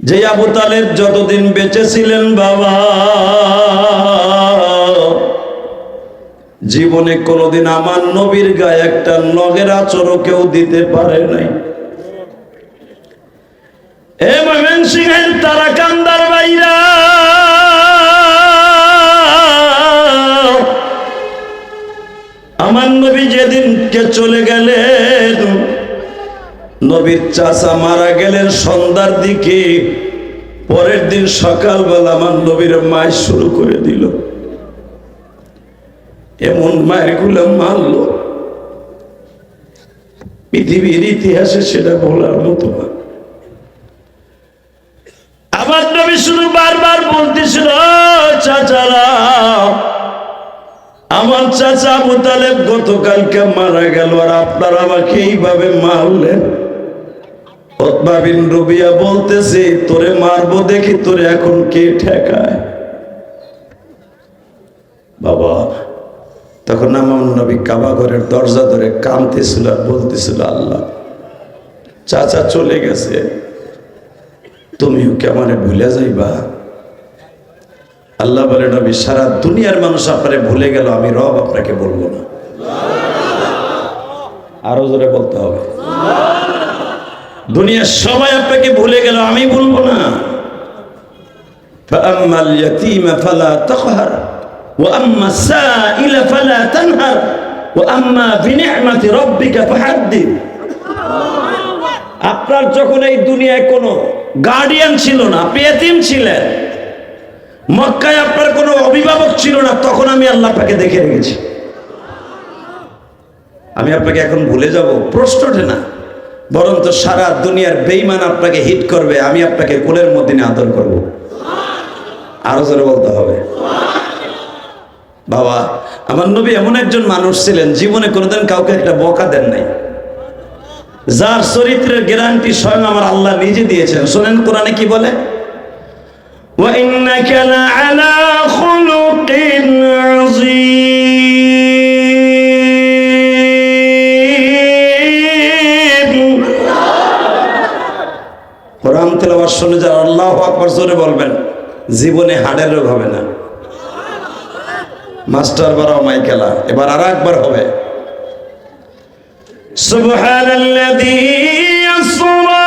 যে আবু তালেব যতদিন বেঁচে ছিলেন বাবা, জীবনে কোনোদিন আমার নবীর গায়ে একটা নগের আচরও কেউ দিতে পারে নাই। এ ময়মন সিংহের তারা কান্দার বাইরা, আমার নবী যেদিনকে চলে গেলেন নবীর চাচা মারা গেলেন সন্ধ্যার দিকে। পরের দিন সকালবেলা আমার নবীর মায় শুরু করে দিল। এমন মায়েরগুলো মারলো। পৃথিবীর ইতিহাসে সেটা বলার মতো না। আমার নবী শুধু বারবার বলতেছিল, "ও চাচারা, আমার চাচা আবু তালেব গতকালকে মারা গেল আর আপনারা আমাকে এইভাবে মারলেন। বিন রবিয়া বলতেছে, তোরে মারবো দেখি তোরে এখন কে ঠেকায়? বাবা, তখন আমার নবী কাবা ঘরের দরজা ধরে কামতেছিল আর বলতেছিল, আল্লাহ, চাচা চলে গেছে। তুমিও কে ভুলে যাইবা? আল্লাহ বলে, নবী, সারা দুনিয়ার মানুষ আপনারে ভুলে গেল, আমি রব আপনাকে বলব না। আরও জোরে বলতে হবে। দুনিয়ার সবাই আপনাকে ভুলে গেল আমি বলবো না فأما اليتيم فلا تقهر وأما السائل فلا تنهر وأما بنعمة ربك فحدث আপনার যখন এই দুনিয়ায় কোনো গার্ডিয়ান ছিল না আপনি এতিম ছিলেন মক্কায় আপনার কোনো অভিভাবক ছিল না তখন আমি আল্লাহ আপনাকে দেখে রেখেছি আমি আপনাকে এখন ভুলে যাব প্রশ্ন ওঠে না বরঞ্চ সারা দুনিয়ার বেইমান আপনাকে হিট করবে, আমি আপনাকে কোলের মধ্যে আদর করব। আরও জোরে বলতে হবে। বাবা, আমার নবী এমন একজন মানুষ ছিলেন, জীবনে কোনোদিন কাউকে একটা বকা দেন নাই। যার চরিত্রের গ্যারান্টি স্বয়ং আমার আল্লাহ নিজে দিয়েছেন। শোনেন কোরআনে কি বলে? ওয়া ইন্নাকা লা আলা কোরআন তেলাবার শুনে যারা আল্লাহ আকবর জোরে বলবেন, জীবনে হাড়ের রোগ হবে না। মাস্টার বারাও মাইকেলা এবার আর একবার হবে। সুবহানাল্লাযী আসরা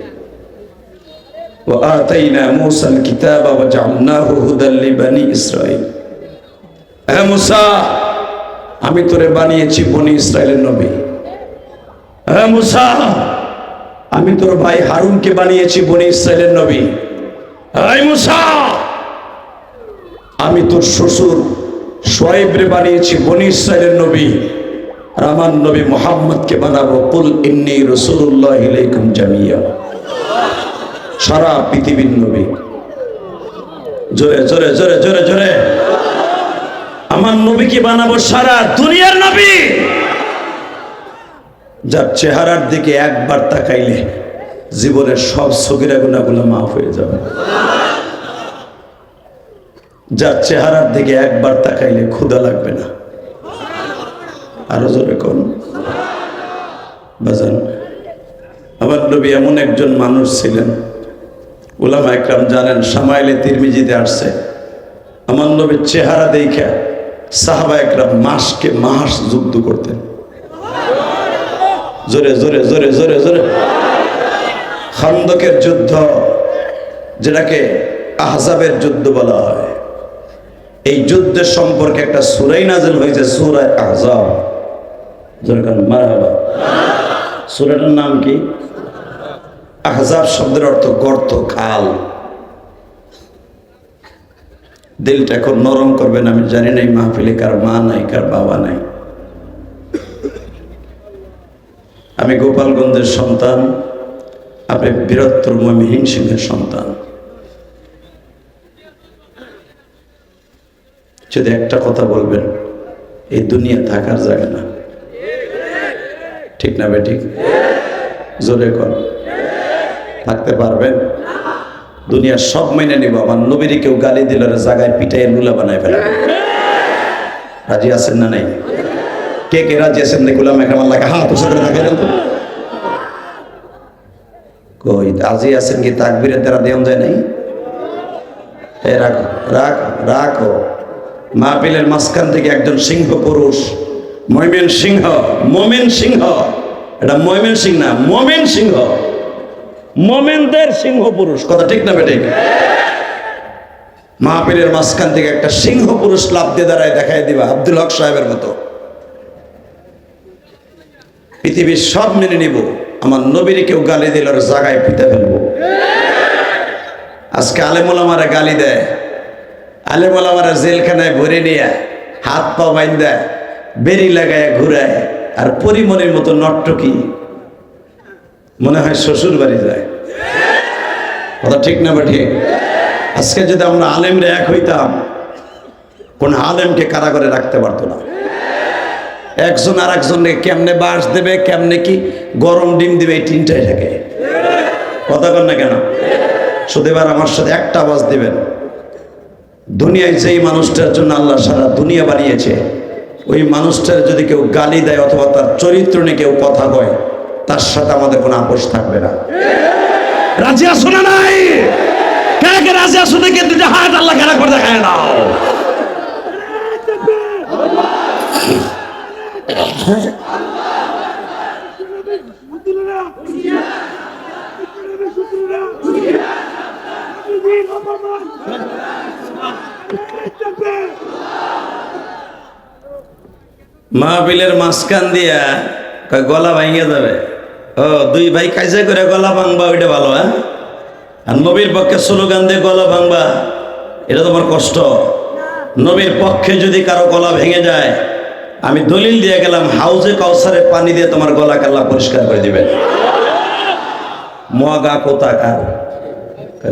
وآتينا موسى الكتاب وجعلناه هدى لبني إسرائيل হ্যাঁ মুসা আমি তোরে বানিয়েছি বনি ইসরায়েলের নবী হ্যাঁ মুসা আমি তোর ভাই হারুনকে বানিয়েছি বনি ইসরায়েলের নবী হ্যাঁ মুসা আমি তোর শ্বশুর সোয়েবরে বানিয়েছি বনি ইসরায়েলের নবী আর আমার নবী মোহাম্মদকে বানাবো কুল ইন্নি রসুল্লাহ ইলাইকুম জামিয়া সারা পৃথিবীর নবী। জোরে জোরে জোরে জোরে জোরে। আমার নবীকে বানাবো সারা দুনিয়ার নবী। যার চেহারার দিকে একবার তাকাইলে জীবনের সব সগিরা গুণাগুলো মাফ হয়ে যাবে। যার চেহারার দিকে একবার তাকাইলে ক্ষুধা লাগবে না। আরও জোরে কোন। বাজান, আমার নবী এমন একজন মানুষ ছিলেন উলামা একরাম জানেন সামাইলে তিরমিজিতে আসছে। আমার নবীর চেহারা দেখা সাহাবা একরাম মাসকে মাস যুদ্ধ করতেন। জোরে জোরে জোরে জোরে জোরে। খন্দকের যুদ্ধ, যেটাকে আহজাবের যুদ্ধ বলা হয়। এই যুদ্ধের সম্পর্কে একটা সুরাই নাজেল হয়েছে, সুরায় আহজাব। মারহাবা। সুরাটার নাম কি? আহজাব শব্দের অর্থ গর্ত, খাল। দিলটা এখন নরম করবেন আমি জানি না এই মাহফিলে কার মা নাই, কার বাবা নাই। আমি গোপালগঞ্জের সন্তান, আপনি বীরত্তর মমিহীন সিংহের সন্তান। যদি একটা কথা বলবেন, এই দুনিয়া থাকার জায়গা না। ঠিক না বে ঠিক? জোরে কর থাকতে পারবেন। দুনিয়া সব মেনে নিব। আমার নবীর কেউ গালি দিল জায়গায় পিটাই লুলা বানায় ফেলা রাজি আছেন না নাই? কে কে রাজি আছেন না গুলাম একরাম আল্লাহকে হাত উঁচু করে থাকে কই, রাজি আছেন কি তাকবীরের দ্বারা দেওয়া যায় নাই? এ রাখো রাখো রাখো মাহফিলের মাঝখান থেকে একজন সিংহ পুরুষ ময়মেন সিংহ, মোমেন সিংহ। এটা ময়মেন সিং না, মোমেন সিংহ। মোমেনদের সিংহ পুরুষ। কথা ঠিক না বেঠিক? মাহফিলের মাঝখান থেকে একটা সিংহ পুরুষ লাভ দিয়ে দাঁড়ায় দেখাই দিবা, আব্দুল হক সাহেবের মতো। পৃথিবীর সব মেনে নিব, আমার নবীর কেউ গালি দিল জায়গায় পিতে ফেলব। আজকে আলেমুলামারা গালি দেয় আলেমুলামারা জেলখানায় ভরে নিয়ে হাত পা বাইন দেয় বেরি লাগায় ঘুরায়, আর পরিমনের মতো নট্টকি মনে হয় শ্বশুর বাড়ি যায়। কথা ঠিক না বা ঠিক? আজকে যদি আমরা আলেমরে এক হইতাম, কোন আলেমকে কারাগারে রাখতে পারতো না। একজন আর একজনকে কেমনে বাস দেবে, কেমনে কি গরম ডিম দেবে, এই তিনটাই থাকে। কথা কর না কেন? শুধু এবার আমার সাথে একটা আওয়াজ দেবেন। দুনিয়ায় যেই মানুষটার জন্য আল্লাহ সারা দুনিয়া বানিয়েছে, ওই মানুষটার যদি কেউ গালি দেয় অথবা তার চরিত্র নিয়ে কেউ কথা কয় তার সাথে আমাদের কোনো আপোষ থাকবে না। রাজি আসো না নাই? কে কে রাজি আসো দেখে দুটো হাত আল্লাহ খারাপ করে দেখায় নাও। মাহবিলের মাঝখান দিয়া গলা ভাঙিয়ে যাবে? ও, দুই ভাই কাজে করে গলা ভাঙবা, ওইটা ভালো হ্যাঁ? আর নবীর পক্ষে স্লোগান দিয়ে গলা ভাঙবা, এটা তোমার কষ্ট। নবীর পক্ষে যদি কারও গলা ভেঙে যায়, আমি দলিল দিয়ে গেলাম, হাউজে কাউসারে পানি দিয়ে তোমার গলা কাল্লা পরিষ্কার করে দিবে। মগা কোথাকার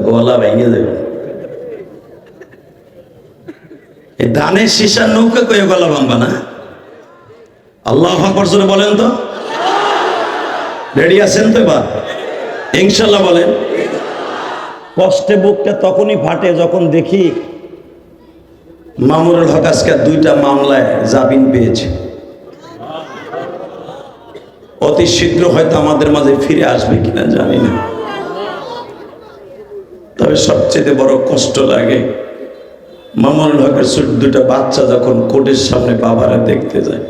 গলা ভেঙে দেবে। এই ধানের সীসার নৌকা কয়ে গলা ভাঙবা না? আল্লাহ আকবর বলেন তো। রেডি আছেন তো এবার? ইনশাল্লাহ বলেন। কষ্টে বুকটা তখনই ফাটে যখন দেখি মামুনুল হক আজকে দুইটা মামলায় জামিন পেয়েছে। অতি শীঘ্র হয়তো আমাদের মাঝে ফিরে আসবে কিনা জানি না। তবে সবচেয়ে বড় কষ্ট লাগে মামুনুল হকের দুটা বাচ্চা যখন কোর্টের সামনে বাবারা দেখতে যায়।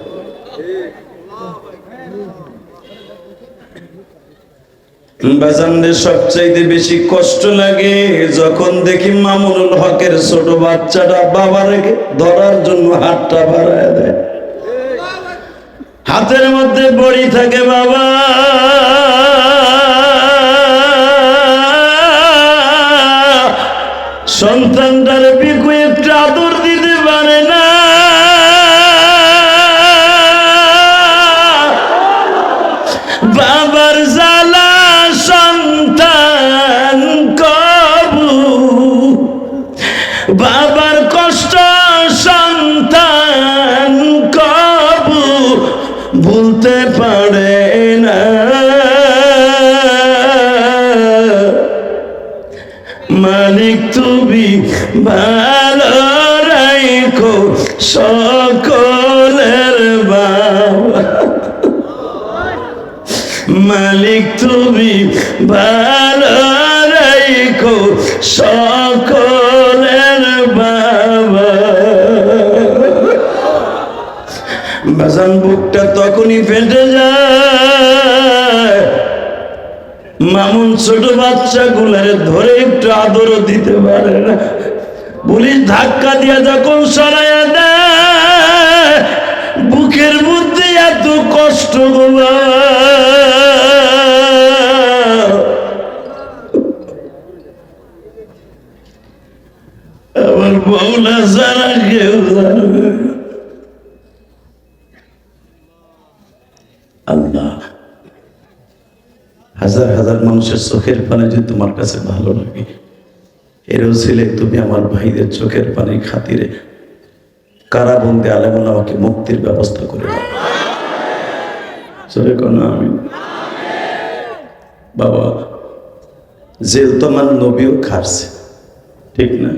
বাজানদের সবচাইতে বেশি কষ্ট লাগে যখন দেখি মামুনুল হকের ছোট বাচ্চাটা বাবাকে ধরার জন্য হাতটা বাড়ায় দেয়। হাতের মধ্যে বড়ি থাকে বাবা। সন্তানটার ভালো রাইখো সকলের বাবা। মালিক, তুমি ভালো রাইখো সকলের বাবা। বাজান বুকটা তখনই ফেটে যায়। মামুন ছোট বাচ্চা গুলারে ধরে একটু আদরও দিতে পারে না। পুলিশ ধাক্কা দিয়া যখন সরাইয়া দেয়, বুকের মধ্যে এত কষ্টগুলো মানুষের চোখের পানি যদি তোমার কাছে ভালো লাগে এরও ছিলে তুমি আমার ভাইদের চোখের পানির খাতিরে কারাবন্দি আলেমন আমাকে মুক্তির ব্যবস্থা করে চলে কোনো আমি বাবা, জেল আমার নবীও খাটছে, ঠিক না?